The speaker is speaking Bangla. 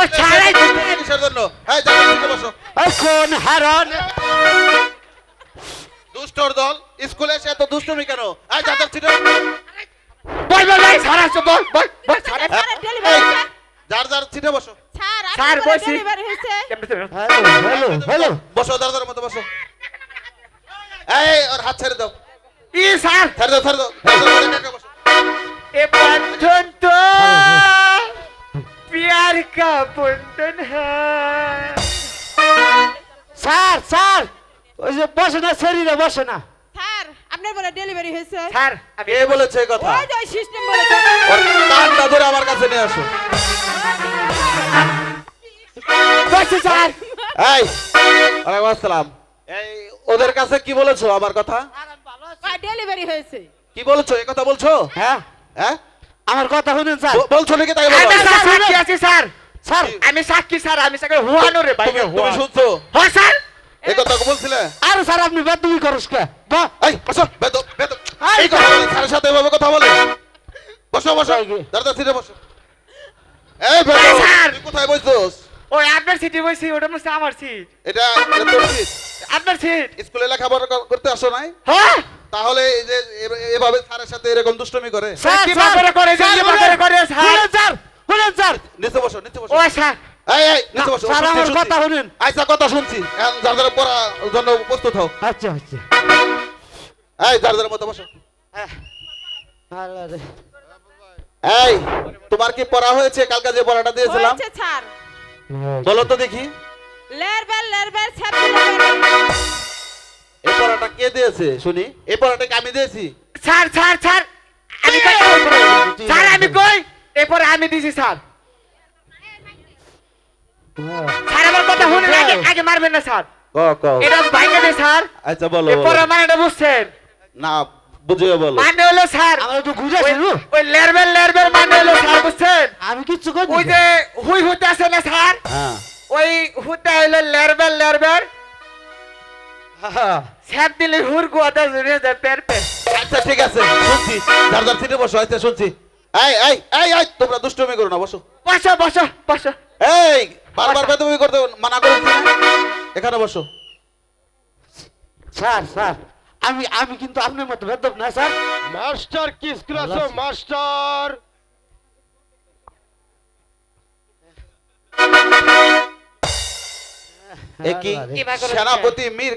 ও ছাড়াই কিসের জন্য। এই যাও এদিকে বসো। ও কোন হারন দুষ্টর দল স্কুলে এসে এত দুষ্টমি কেন? এই যাদের ছিল। বল বল ভাই সারা সব বল বল বল সারা যার যার সিটে বসো। স্যার স্যার বসি। হ্যালো হ্যালো বসো যার যার মতো বসো। এই ওর হাত ছেড়ে দাও। ই স্যার ছেড়ে দাও ছেড়ে দাও। এ বন্ধু का बंधन है স্যার স্যার ওই যে বসে না শরীরে বসে না স্যার আপনার বলে ডেলিভারি হয়েছে স্যার আমি কে বলেছে এই কথা ওই যে সিস্টেম বলেছে ওর কানটা ধরে আমার কাছে নিয়ে আসো বসে স্যার এই ওয়ালাইকুম আসসালাম এই ওদের কাছে কি বলেছো আমার কথা ডেলিভারি হয়েছে কি বলেছো এই কথা বলছো হ্যাঁ হ্যাঁ আমার কথা শুনুন স্যার ব- বলছো নাকি তাই বলো আমি স্যার সাক্ষী আছি স্যার স্যার আমি সাক্ষী স্যার আমি সাক্ষী হুয়ানো রে ভাই তুমি তুমি শুনছো? হ্যাঁ স্যার। এই কথা বলছিলে আরে স্যার আপনি বেদবি করস কে? বাহ এই বসো বেদব বেদব এই কথা বলে স্যারের সাথে এভাবে কথা বলে? বসো বসো। কি? সিটে বসো। এই স্যার! তুই কোথায় বসছস ওই আপনার সিটি বসি ওটা মনে আমার সিট। এটা তোর সিট? আপনার সিট। স্কুলে লেখাপড়া কর- করতে আসো নাই? হ্যাঁ। তাহলে এই যে এভাবে স্যারের সাথে এরকম দুষ্টমি করে? স্যার কি করে? যে করে স্যার? স্যার। শুনুন স্যার। নিচে বসো নিচে বসো। ও স্যার এই এই নিচে বসো স্যার আমার কথা শুনুন। আচ্ছা কথা শুনছি। এখন যার যারা পড়ার জন্য প্রস্তুত হও। আচ্ছা আচ্ছা। এই যার যার মতো বসো। এই তোমার কি পড়া হয়েছে? কালকে যে পড়াটা দিয়েছিলাম। হয়েছে স্যার। বলো তো দেখি। লেরবেল লেরবেল ছাপি এই পড়াটা কে দিয়েছে? শুনি। এই পড়াটা কি আমি দিয়েছি। স্যার স্যার স্যার আমি এরপরে আমি দিছি স্যার। স্যার আমার কথা শুনুন আগে আগে মারবেন না স্যার। ক ক। এটা ভাইকে দে স্যার। আচ্ছা বলো এরপরে বলো। মানেটা বুঝছেন। না বুঝিয়ে বলো। মানে হলো স্যার আমরা একটু ঘুরে ওই- ওই লেরবেল লেরবেল মানে হলো স্যার বুঝছেন? আমি কিচ্ছু করি ওই যে হুই হুতে আছে না স্যার? হ্যাঁ। ওই হুতে হইল লেরবেল লেরবেল। স্যাপ দিলে হুর গোয়াটা জুড়ে যায় পের পের। আচ্ছা ঠিক আছে শুনছি। যার সিটে বসো আচ্ছা শুনছি। এই এই এই এই তোমরা দুষ্টুমি করো না বসো। বসো বসো বসো। এই বারবার বেদবি করতে মানা করেছি না? এখানে বসো। স্যার স্যার আমি আমি কিন্তু আপনার মতো বেদব না স্যার। মাস্টার কিস ক্লাস মাস্টার। এ কি? কি বা করে সেনাপতি মীর